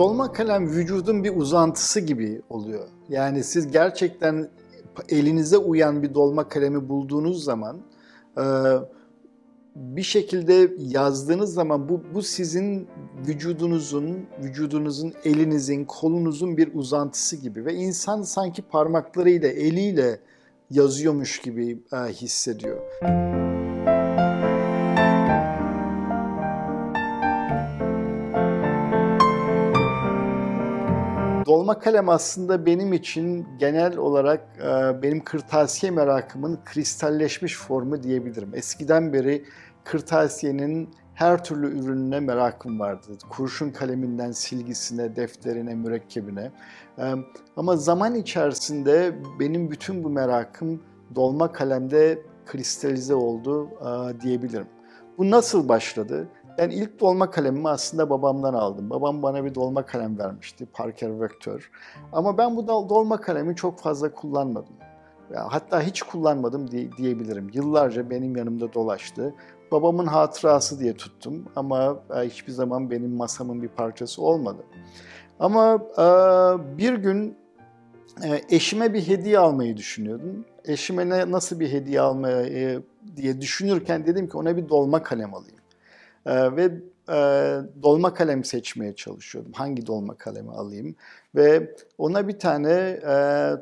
dolma kalem vücudun bir uzantısı gibi oluyor. Yani siz gerçekten elinize uyan bir dolma kalemi bulduğunuz zaman e, bir şekilde yazdığınız zaman bu, bu sizin vücudunuzun, vücudunuzun, elinizin, kolunuzun bir uzantısı gibi ve insan sanki parmaklarıyla, eliyle yazıyormuş gibi e, hissediyor. Dolma kalem aslında benim için genel olarak e, benim kırtasiye merakımın kristalleşmiş formu diyebilirim. Eskiden beri kırtasiyenin her türlü ürününe merakım vardı. Kurşun kaleminden silgisine, defterine, mürekkebine. E, Ama zaman içerisinde benim bütün bu merakım dolma kalemde kristalize oldu e, diyebilirim. Bu nasıl başladı? Ben ilk dolma kalemimi aslında babamdan aldım. Babam bana bir dolma kalem vermişti, Parker Vector. Ama ben bu dol- dolma kalemi çok fazla kullanmadım. Hatta hiç kullanmadım diye- diyebilirim. Yıllarca benim yanımda dolaştı. Babamın hatırası diye tuttum ama e, hiçbir zaman benim masamın bir parçası olmadı. Ama e, bir gün e, eşime bir hediye almayı düşünüyordum. Eşime nasıl bir hediye almayı diye düşünürken dedim ki ona bir dolma kalem alayım. Ee, ve e, dolma kalem seçmeye çalışıyordum. Hangi dolma kalemi alayım? Ve ona bir tane e,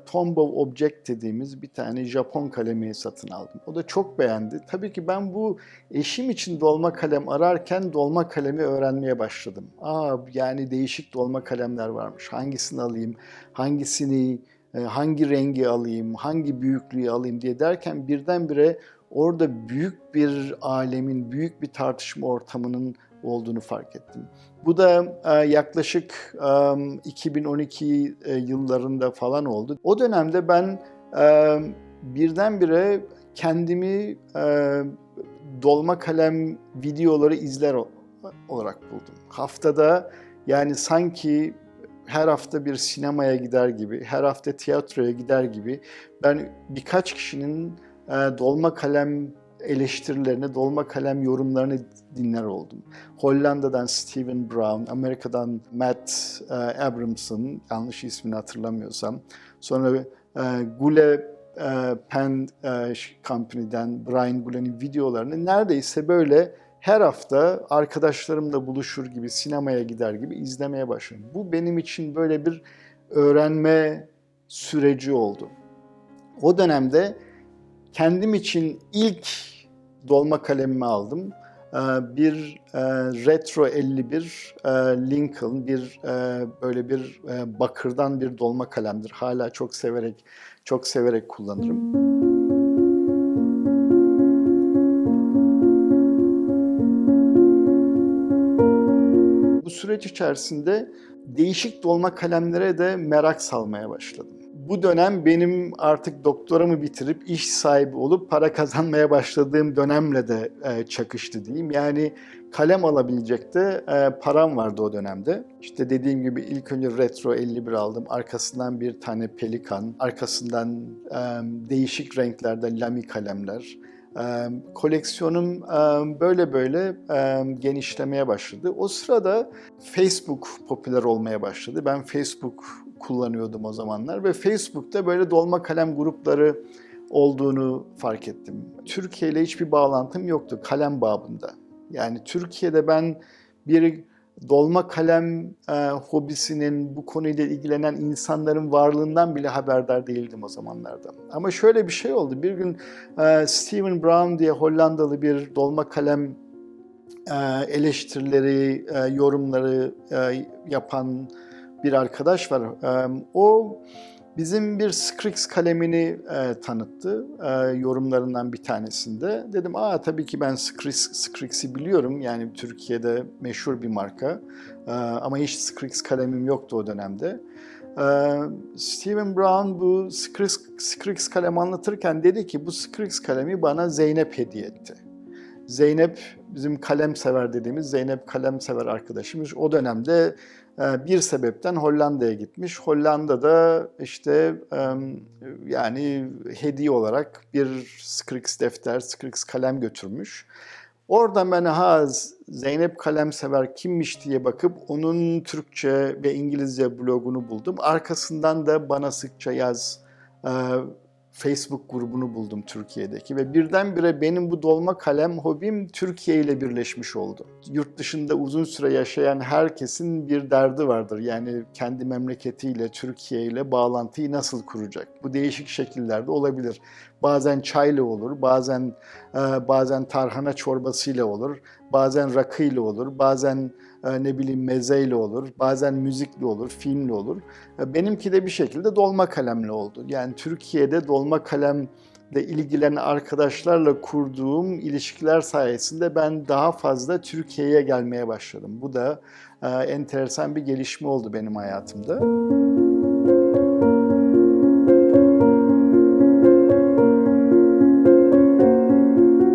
Tombow Object dediğimiz bir tane Japon kalemi satın aldım. O da çok beğendi. Tabii ki ben bu eşim için dolma kalem ararken dolma kalemi öğrenmeye başladım. Aa yani değişik dolma kalemler varmış. Hangisini alayım? Hangisini e, hangi rengi alayım? Hangi büyüklüğü alayım diye derken birdenbire orada büyük bir alemin, büyük bir tartışma ortamının olduğunu fark ettim. Bu da e, yaklaşık e, 2012 e, yıllarında falan oldu. O dönemde ben birdenbire kendimi e, dolma kalem videoları izler olarak buldum. Haftada yani sanki her hafta bir sinemaya gider gibi, her hafta tiyatroya gider gibi ben birkaç kişinin dolma kalem eleştirilerini, dolma kalem yorumlarını dinler oldum. Hollanda'dan Steven Brown, Amerika'dan Matt e, Abramson, yanlış ismini hatırlamıyorsam. Sonra e, Gule e, Pen Company'den Brian Gule'nin videolarını neredeyse böyle her hafta arkadaşlarımla buluşur gibi, sinemaya gider gibi izlemeye başladım. Bu benim için böyle bir öğrenme süreci oldu. O dönemde kendim için ilk dolma kalemimi aldım. Ee, Bir e, Retro 51 e, Lincoln, bir e, böyle bir bakırdan bir dolma kalemdir. Hala çok severek çok severek kullanırım. Bu süreç içerisinde değişik dolma kalemlere de merak salmaya başladım. Bu dönem benim artık doktoramı bitirip iş sahibi olup para kazanmaya başladığım dönemle de e, çakıştı diyeyim. Yani kalem alabilecek de e, param vardı o dönemde. İşte dediğim gibi ilk önce Retro 51 aldım. Arkasından bir tane Pelikan, arkasından e, değişik renklerde Lamy kalemler. Koleksiyonum böyle böyle genişlemeye başladı. O sırada Facebook popüler olmaya başladı. Ben Facebook kullanıyordum o zamanlar ve Facebook'ta böyle dolma kalem grupları olduğunu fark ettim. Türkiye ile hiçbir bağlantım yoktu kalem babında. Yani Türkiye'de ben bir dolma kalem e, hobisinin, bu konuyla ilgilenen insanların varlığından bile haberdar değildim o zamanlarda. Ama şöyle bir şey oldu. Bir gün e, Steven Brown diye Hollandalı bir dolma kalem e, eleştirileri, e, yorumları e, yapan bir arkadaş var. E, O bizim bir Scrix kalemini e, tanıttı e, yorumlarından bir tanesinde. Dedim aa tabii ki ben Scrix, Scrix'i biliyorum yani Türkiye'de meşhur bir marka E, ama hiç Scrix kalemim yoktu o dönemde. E, Steven Brown bu Scrix, Scrix kalemi anlatırken dedi ki bu Scrix kalemi bana Zeynep hediye etti. Zeynep bizim kalem sever dediğimiz Zeynep kalem sever arkadaşımız. O dönemde bir sebepten Hollanda'ya gitmiş. Hollanda'da işte yani hediye olarak bir Scrix defter, Scrix kalem götürmüş. Oradan ben ha Zeynep Kalemsever kimmiş diye bakıp onun Türkçe ve İngilizce blogunu buldum. Arkasından da bana sıkça yaz e, Facebook grubunu buldum Türkiye'deki ve birdenbire benim bu dolma kalem hobim Türkiye ile birleşmiş oldu. Yurt dışında uzun süre yaşayan herkesin bir derdi vardır. Yani kendi memleketiyle, Türkiye ile bağlantıyı nasıl kuracak? Bu değişik şekillerde olabilir. Bazen çayla olur, bazen e, bazen tarhana çorbasıyla olur, bazen rakıyla olur, bazen ne bileyim mezeyle olur, bazen müzikli olur, filmli olur. E, benimki de bir şekilde dolma kalemle oldu. Yani Türkiye'de dolma kalemle ilgilenen arkadaşlarla kurduğum ilişkiler sayesinde ben daha fazla Türkiye'ye gelmeye başladım. Bu da e, enteresan bir gelişme oldu benim hayatımda.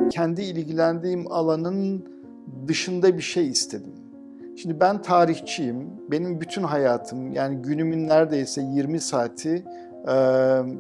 Kendi ilgilendiğim alanın dışında bir şey istedim. Şimdi ben tarihçiyim. Benim bütün hayatım yani günümün neredeyse 20 saati e,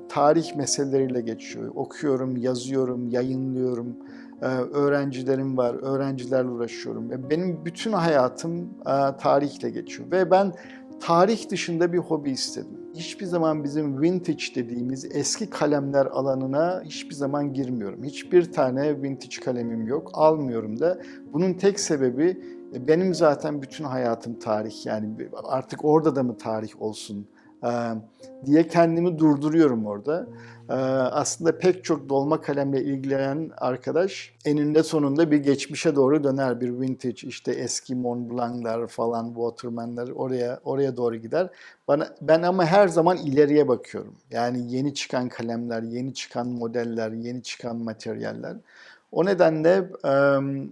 tarih meseleleriyle geçiyor. Okuyorum, yazıyorum, yayınlıyorum. E, öğrencilerim var, öğrencilerle uğraşıyorum. E, benim bütün hayatım e, tarihle geçiyor ve ben tarih dışında bir hobi istedim. Hiçbir zaman bizim vintage dediğimiz eski kalemler alanına hiçbir zaman girmiyorum. Hiçbir tane vintage kalemim yok, almıyorum da. Bunun tek sebebi benim zaten bütün hayatım tarih yani artık orada da mı tarih olsun e, diye kendimi durduruyorum orada. E, aslında pek çok dolma kalemle ilgilenen arkadaş eninde sonunda bir geçmişe doğru döner. Bir vintage işte eski Mont Blanc'lar falan, Waterman'lar oraya oraya doğru gider. Bana, ben ama her zaman ileriye bakıyorum. Yani yeni çıkan kalemler, yeni çıkan modeller, yeni çıkan materyaller. O nedenle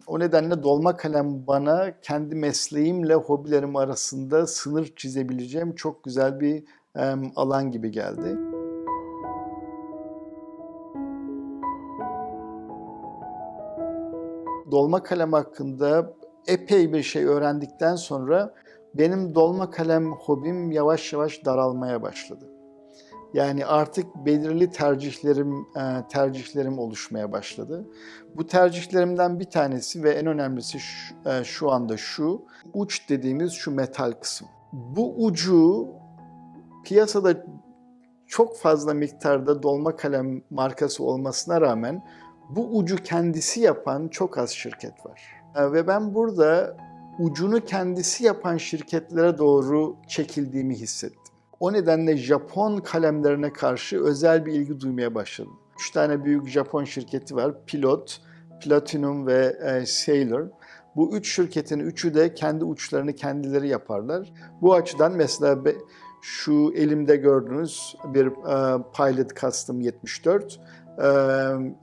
o nedenle dolma kalem bana kendi mesleğimle hobilerim arasında sınır çizebileceğim çok güzel bir alan gibi geldi. Dolma kalem hakkında epey bir şey öğrendikten sonra benim dolma kalem hobim yavaş yavaş daralmaya başladı. Yani artık belirli tercihlerim e, tercihlerim oluşmaya başladı. Bu tercihlerimden bir tanesi ve en önemlisi şu, e, şu anda şu, uç dediğimiz şu metal kısım. Bu ucu piyasada çok fazla miktarda dolma kalem markası olmasına rağmen bu ucu kendisi yapan çok az şirket var. E, ve ben burada ucunu kendisi yapan şirketlere doğru çekildiğimi hissettim. O nedenle Japon kalemlerine karşı özel bir ilgi duymaya başladım. Üç tane büyük Japon şirketi var. Pilot, Platinum ve e, Sailor. Bu üç şirketin üçü de kendi uçlarını kendileri yaparlar. Bu açıdan mesela şu elimde gördüğünüz bir e, Pilot Custom 74 e,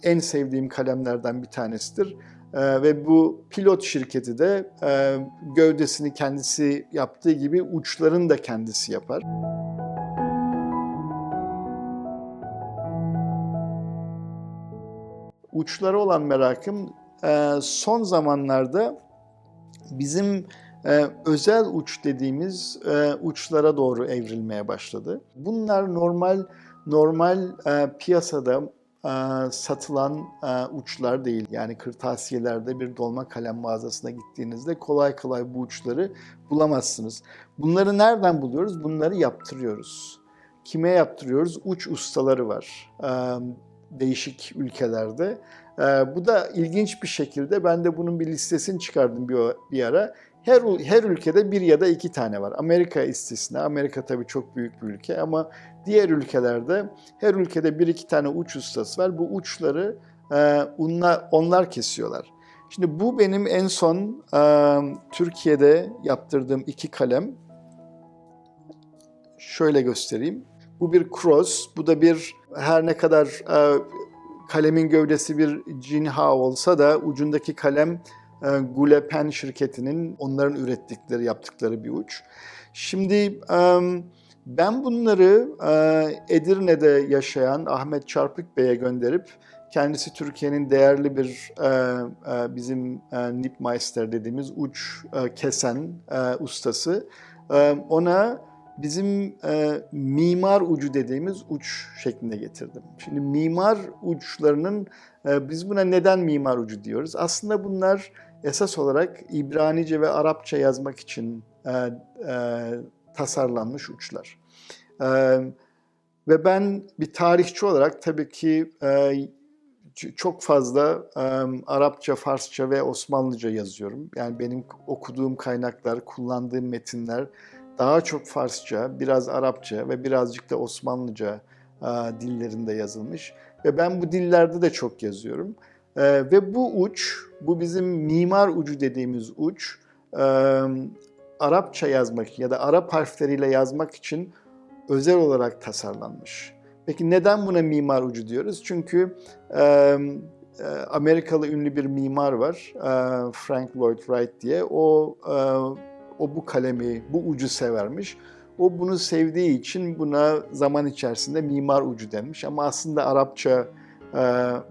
en sevdiğim kalemlerden bir tanesidir. Ee, ve bu pilot şirketi de e, gövdesini kendisi yaptığı gibi uçlarını da kendisi yapar. Uçlara olan merakım e, son zamanlarda bizim e, özel uç dediğimiz uçlara doğru evrilmeye başladı. Bunlar normal normal piyasada satılan e, uçlar değil. Yani kırtasiyelerde bir dolma kalem mağazasına gittiğinizde kolay kolay bu uçları bulamazsınız. Bunları nereden buluyoruz? Bunları yaptırıyoruz. Kime yaptırıyoruz? Uç ustaları var e, değişik ülkelerde. Bu da ilginç bir şekilde ben de bunun bir listesini çıkardım bir ara. Her, her ülkede bir ya da iki tane var. Amerika istisna. Amerika tabii çok büyük bir ülke ama diğer ülkelerde her ülkede bir iki tane uç ustası var. Bu uçları e, onlar, onlar kesiyorlar. Şimdi bu benim en son e, Türkiye'de yaptırdığım iki kalem. Şöyle göstereyim. Bu bir cross, bu da bir her ne kadar e, kalemin gövdesi bir Jinha olsa da ucundaki kalem e, Gule Pen şirketinin onların ürettikleri, yaptıkları bir uç. Şimdi ben bunları Edirne'de yaşayan Ahmet Çarpık Bey'e gönderip kendisi Türkiye'nin değerli bir bizim Nipmeister dediğimiz uç kesen ustası. Ona bizim e, mimar ucu dediğimiz uç şeklinde getirdim. Şimdi mimar uçlarının e, biz buna neden mimar ucu diyoruz? Aslında bunlar esas olarak İbranice ve Arapça yazmak için e, e, tasarlanmış uçlar. E, ve ben bir tarihçi olarak tabii ki e, çok fazla e, Arapça, Farsça ve Osmanlıca yazıyorum. Yani benim okuduğum kaynaklar, kullandığım metinler daha çok Farsça, biraz Arapça ve birazcık da Osmanlıca e, dillerinde yazılmış. Ve ben bu dillerde de çok yazıyorum. E, ve bu uç, bu bizim mimar ucu dediğimiz uç, e, Arapça yazmak ya da Arap harfleriyle yazmak için özel olarak tasarlanmış. Peki neden buna mimar ucu diyoruz? Çünkü e, Amerikalı ünlü bir mimar var, e, Frank Lloyd Wright diye. O e, o bu kalemi, bu ucu severmiş. O bunu sevdiği için buna zaman içerisinde mimar ucu denmiş. Ama aslında Arapça e,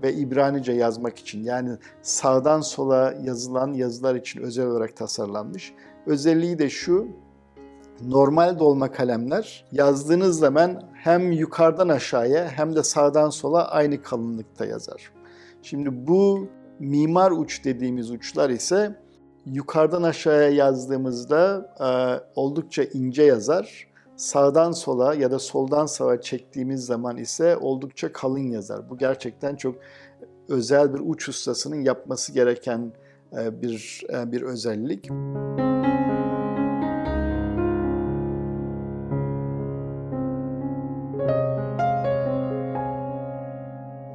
ve İbranice yazmak için yani sağdan sola yazılan yazılar için özel olarak tasarlanmış. Özelliği de şu, normal dolma kalemler yazdığınız zaman hem yukarıdan aşağıya hem de sağdan sola aynı kalınlıkta yazar. Şimdi bu mimar uç dediğimiz uçlar ise yukarıdan aşağıya yazdığımızda e, oldukça ince yazar. Sağdan sola ya da soldan sağa çektiğimiz zaman ise oldukça kalın yazar. Bu gerçekten çok özel bir uç ustasının yapması gereken e, bir e, bir özellik.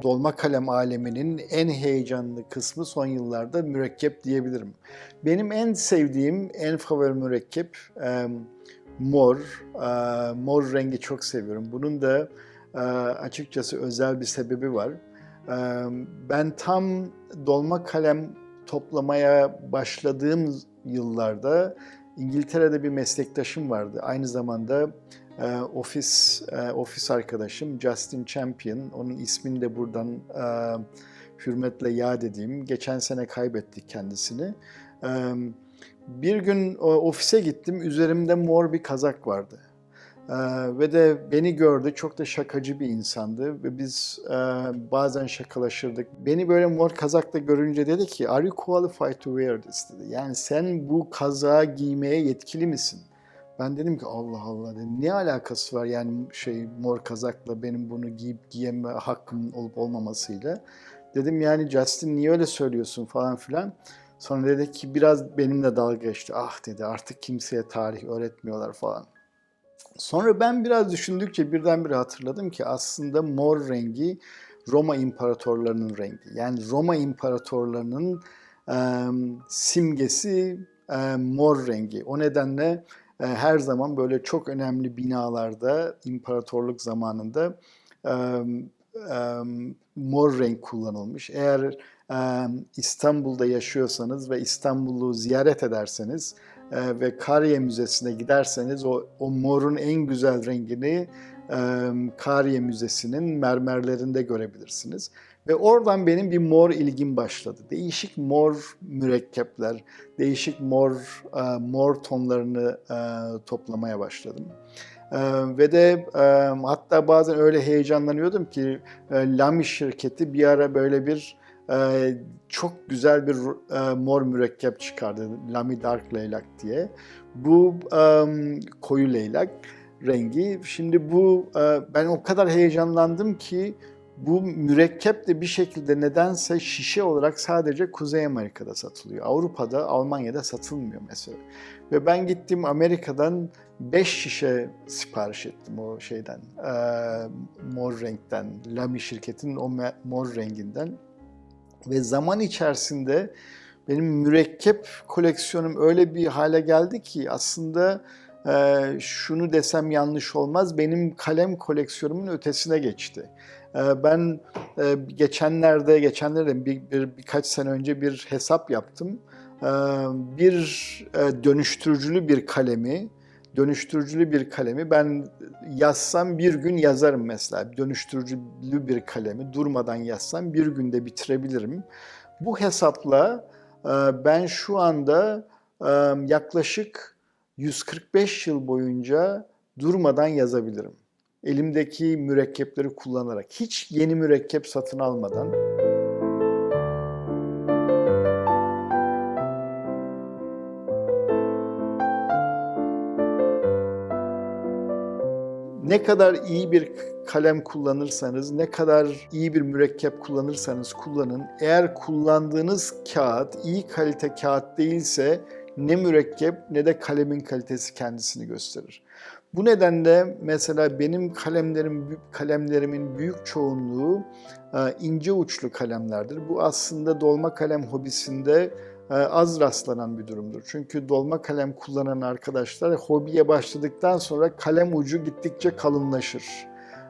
dolma kalem aleminin en heyecanlı kısmı son yıllarda mürekkep diyebilirim. Benim en sevdiğim, en favori mürekkep mor. E, mor rengi çok seviyorum. Bunun da e, açıkçası özel bir sebebi var. E, ben tam dolma kalem toplamaya başladığım yıllarda İngiltere'de bir meslektaşım vardı. Aynı zamanda e, ofis e, ofis arkadaşım Justin Champion. Onun ismini de buradan e, hürmetle yad edeyim. Geçen sene kaybettik kendisini. E, bir gün o, ofise gittim. Üzerimde mor bir kazak vardı. Ee, ve de beni gördü. Çok da şakacı bir insandı ve biz e, bazen şakalaşırdık. Beni böyle mor kazakla görünce dedi ki, "Are you qualified to wear this?" dedi. Yani sen bu kazağı giymeye yetkili misin? Ben dedim ki Allah Allah dedim. Ne alakası var yani şey mor kazakla benim bunu giyip giyeme hakkım olup olmamasıyla. Dedim yani Justin niye öyle söylüyorsun falan filan. Sonra dedi ki biraz benimle dalga geçti. Ah dedi artık kimseye tarih öğretmiyorlar falan. Sonra ben biraz düşündükçe birdenbire hatırladım ki aslında mor rengi Roma imparatorlarının rengi. Yani Roma imparatorlarının e, simgesi e, mor rengi. O nedenle e, her zaman böyle çok önemli binalarda imparatorluk zamanında e, e, mor renk kullanılmış. Eğer e, İstanbul'da yaşıyorsanız ve İstanbul'u ziyaret ederseniz e, ve Kariye Müzesi'ne giderseniz o, o morun en güzel rengini e, Kariye Müzesi'nin mermerlerinde görebilirsiniz. Ve oradan benim bir mor ilgim başladı. Değişik mor mürekkepler, değişik mor e, mor tonlarını e, toplamaya başladım. E, ve de hatta bazen öyle heyecanlanıyordum ki Lamy şirketi bir ara böyle bir çok güzel bir mor mürekkep çıkardı. Lamy Dark Leylak diye. Bu koyu leylak rengi. Şimdi bu ben o kadar heyecanlandım ki bu mürekkep de bir şekilde nedense şişe olarak sadece Kuzey Amerika'da satılıyor. Avrupa'da, Almanya'da satılmıyor mesela. Ve ben gittim Amerika'dan 5 şişe sipariş ettim o şeyden, e, mor renkten, Lamy şirketinin o mor renginden. Ve zaman içerisinde benim mürekkep koleksiyonum öyle bir hale geldi ki aslında e, şunu desem yanlış olmaz, benim kalem koleksiyonumun ötesine geçti. Ee, ben e, geçenlerde, geçenlerde bir, bir birkaç sene önce bir hesap yaptım. Ee, bir e, dönüştürücülü bir kalemi, dönüştürücülü bir kalemi ben yazsam bir gün yazarım mesela. Dönüştürücülü bir kalemi durmadan yazsam bir günde bitirebilirim. Bu hesapla e, ben şu anda yaklaşık 145 yıl boyunca durmadan yazabilirim. Elimdeki mürekkepleri kullanarak, hiç yeni mürekkep satın almadan. Ne kadar iyi bir kalem kullanırsanız, ne kadar iyi bir mürekkep kullanırsanız kullanın, eğer kullandığınız kağıt iyi kalite kağıt değilse ne mürekkep ne de kalemin kalitesi kendisini gösterir. Bu nedenle mesela benim kalemlerim kalemlerimin büyük çoğunluğu e, ince uçlu kalemlerdir. Bu aslında dolma kalem hobisinde e, az rastlanan bir durumdur. Çünkü dolma kalem kullanan arkadaşlar hobiye başladıktan sonra kalem ucu gittikçe kalınlaşır.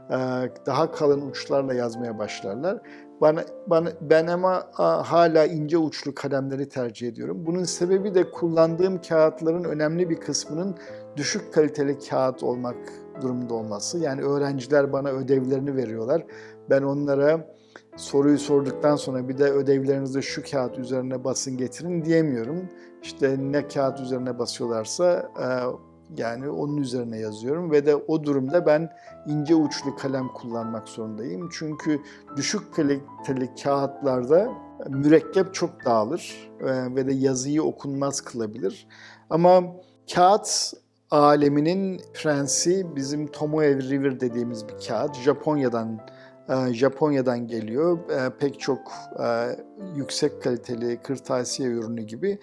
E, daha kalın uçlarla yazmaya başlarlar. Bana, bana, ben ama hala ince uçlu kalemleri tercih ediyorum. Bunun sebebi de kullandığım kağıtların önemli bir kısmının düşük kaliteli kağıt olmak durumunda olması. Yani öğrenciler bana ödevlerini veriyorlar. Ben onlara soruyu sorduktan sonra bir de ödevlerinizi şu kağıt üzerine basın getirin diyemiyorum. İşte ne kağıt üzerine basıyorlarsa yani onun üzerine yazıyorum ve de o durumda ben ince uçlu kalem kullanmak zorundayım. Çünkü düşük kaliteli kağıtlarda mürekkep çok dağılır ve de yazıyı okunmaz kılabilir. Ama kağıt aleminin prensi bizim Tomoe River dediğimiz bir kağıt. Japonya'dan Japonya'dan geliyor. Pek çok yüksek kaliteli kırtasiye ürünü gibi.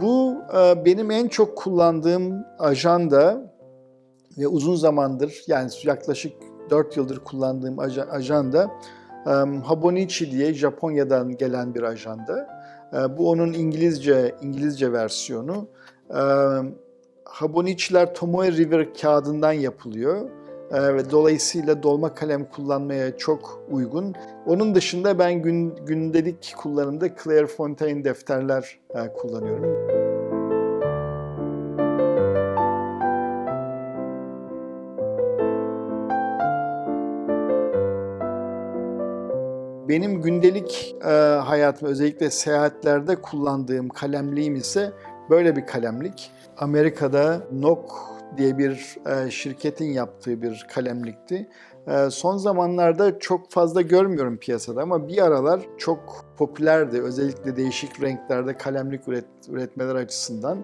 Bu benim en çok kullandığım ajanda ve uzun zamandır yani yaklaşık 4 yıldır kullandığım ajanda Habonichi diye Japonya'dan gelen bir ajanda. Bu onun İngilizce İngilizce versiyonu. Habonichi'ler Tomoe River kağıdından yapılıyor ve dolayısıyla dolma kalem kullanmaya çok uygun. Onun dışında ben gün, gündelik kullanımda Clairefontaine defterler kullanıyorum. Benim gündelik e, hayatım özellikle seyahatlerde kullandığım kalemliğim ise böyle bir kalemlik. Amerika'da Nok diye bir e, şirketin yaptığı bir kalemlikti. E, son zamanlarda çok fazla görmüyorum piyasada ama bir aralar çok popülerdi. Özellikle değişik renklerde kalemlik üret, üretmeler açısından.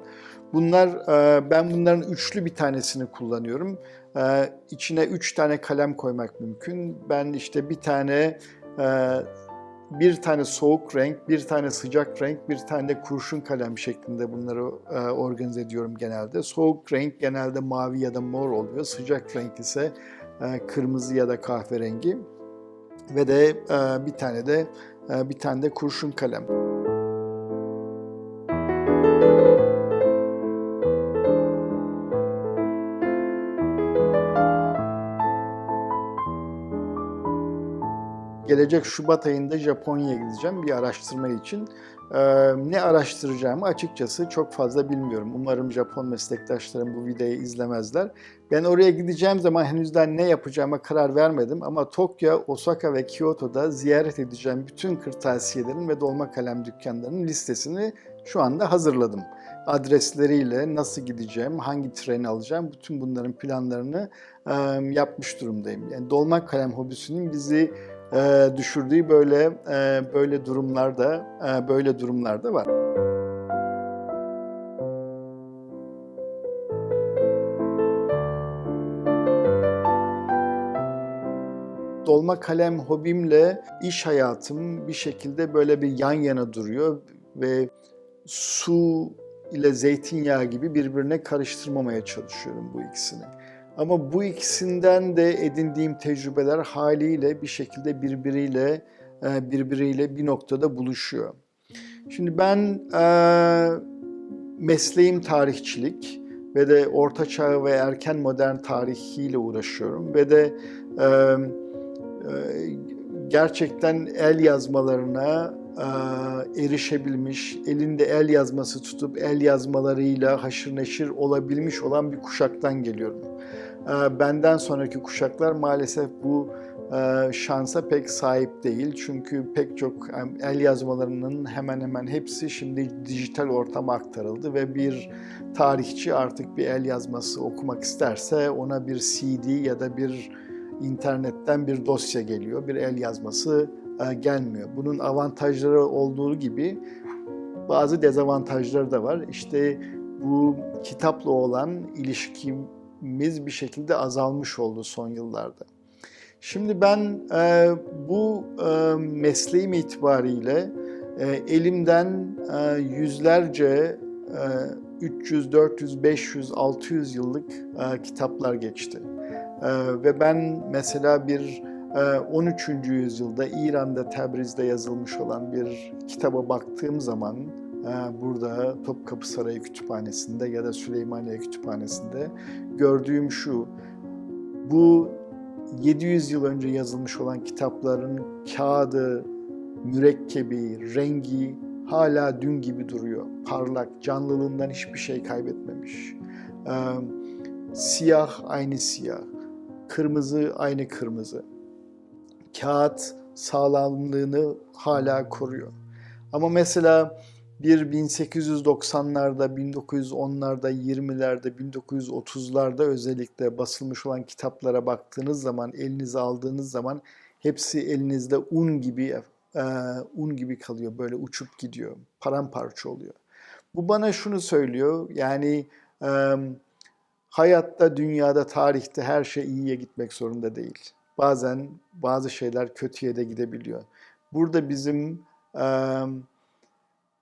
Bunlar, e, ben bunların üçlü bir tanesini kullanıyorum. E, içine üç tane kalem koymak mümkün. Ben işte bir tane bir tane soğuk renk, bir tane sıcak renk, bir tane de kurşun kalem şeklinde bunları e, organize ediyorum genelde. Soğuk renk genelde mavi ya da mor oluyor. Sıcak renk ise e, kırmızı ya da kahverengi. Ve de e, bir tane de bir tane de kurşun kalem. Gelecek Şubat ayında Japonya'ya gideceğim bir araştırma için. Ne araştıracağımı açıkçası çok fazla bilmiyorum. Umarım Japon meslektaşlarım bu videoyu izlemezler. Ben oraya gideceğim zaman henüzden ne yapacağıma karar vermedim ama Tokyo, Osaka ve Kyoto'da ziyaret edeceğim bütün kırtasiyelerin ve dolma kalem dükkanlarının listesini şu anda hazırladım. Adresleriyle nasıl gideceğim, hangi treni alacağım, bütün bunların planlarını yapmış durumdayım. Yani dolma kalem hobisinin bizi e, düşürdüğü böyle e, böyle durumlarda e, böyle durumlarda var. Dolma kalem hobimle iş hayatım bir şekilde böyle bir yan yana duruyor ve su ile zeytinyağı gibi birbirine karıştırmamaya çalışıyorum bu ikisini. Ama bu ikisinden de edindiğim tecrübeler haliyle bir şekilde birbiriyle e, birbiriyle bir noktada buluşuyor. Şimdi ben e, mesleğim tarihçilik ve de Orta Çağ ve erken modern tarihiyle uğraşıyorum ve de e, gerçekten el yazmalarına erişebilmiş, elinde el yazması tutup el yazmalarıyla haşır neşir olabilmiş olan bir kuşaktan geliyorum. Ee, benden sonraki kuşaklar maalesef bu e, şansa pek sahip değil. Çünkü pek çok el yazmalarının hemen hemen hepsi şimdi dijital ortama aktarıldı ve bir tarihçi artık bir el yazması okumak isterse ona bir CD ya da bir internetten bir dosya geliyor. Bir el yazması e, gelmiyor. Bunun avantajları olduğu gibi bazı dezavantajları da var. İşte bu kitapla olan ilişkimiz bir şekilde azalmış oldu son yıllarda. Şimdi ben e, bu e, mesleğim itibariyle e, elimden e, yüzlerce e, 300, 400, 500, 600 yıllık e, kitaplar geçti. E, ve ben mesela bir e, 13. yüzyılda İran'da Tebriz'de yazılmış olan bir kitaba baktığım zaman e, burada Topkapı Sarayı Kütüphanesi'nde ya da Süleymaniye Kütüphanesi'nde gördüğüm şu. Bu 700 yıl önce yazılmış olan kitapların kağıdı, mürekkebi, rengi hala dün gibi duruyor. Parlak, canlılığından hiçbir şey kaybetmemiş. Ee, siyah aynı siyah, kırmızı aynı kırmızı. Kağıt sağlamlığını hala koruyor. Ama mesela bir 1890'larda, 1910'larda, 20'lerde, 1930'larda özellikle basılmış olan kitaplara baktığınız zaman, elinize aldığınız zaman hepsi elinizde un gibi e, un gibi kalıyor, böyle uçup gidiyor, paramparça oluyor. Bu bana şunu söylüyor, yani e, hayatta, dünyada, tarihte her şey iyiye gitmek zorunda değil. Bazen bazı şeyler kötüye de gidebiliyor. Burada bizim e,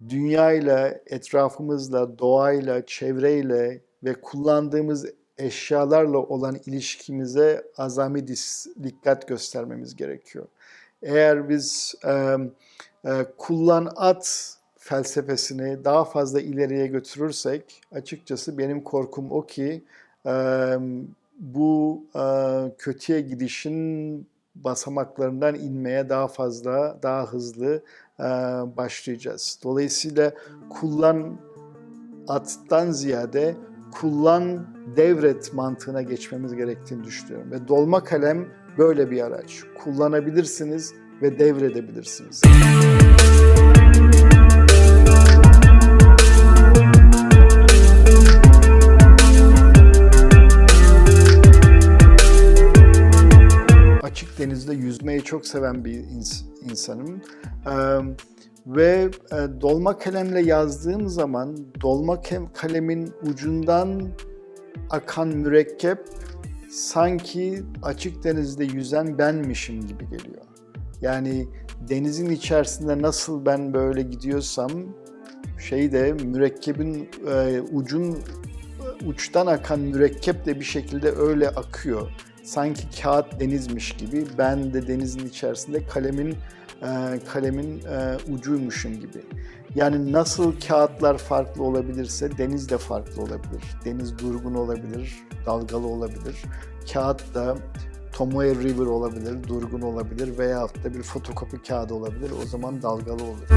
dünyayla, etrafımızla, doğayla, çevreyle ve kullandığımız eşyalarla olan ilişkimize azami dikkat göstermemiz gerekiyor. Eğer biz e, e, kullan at felsefesini daha fazla ileriye götürürsek açıkçası benim korkum o ki e, bu e, kötüye gidişin basamaklarından inmeye daha fazla, daha hızlı başlayacağız. Dolayısıyla kullan attan ziyade kullan devret mantığına geçmemiz gerektiğini düşünüyorum. Ve dolma kalem böyle bir araç. Kullanabilirsiniz ve devredebilirsiniz. Açık denizde yüzmeyi çok seven bir ins- insanım. Ee, ve e, dolma kalemle yazdığım zaman dolma kalemin ucundan akan mürekkep sanki açık denizde yüzen benmişim gibi geliyor. Yani denizin içerisinde nasıl ben böyle gidiyorsam şeyde mürekkebin e, ucun uçtan akan mürekkep de bir şekilde öyle akıyor. Sanki kağıt denizmiş gibi ben de denizin içerisinde kalemin e, kalemin e, ucuymuşum gibi. Yani nasıl kağıtlar farklı olabilirse deniz de farklı olabilir. Deniz durgun olabilir, dalgalı olabilir. Kağıt da Tomoe River olabilir, durgun olabilir veyahut da bir fotokopi kağıdı olabilir. O zaman dalgalı olur.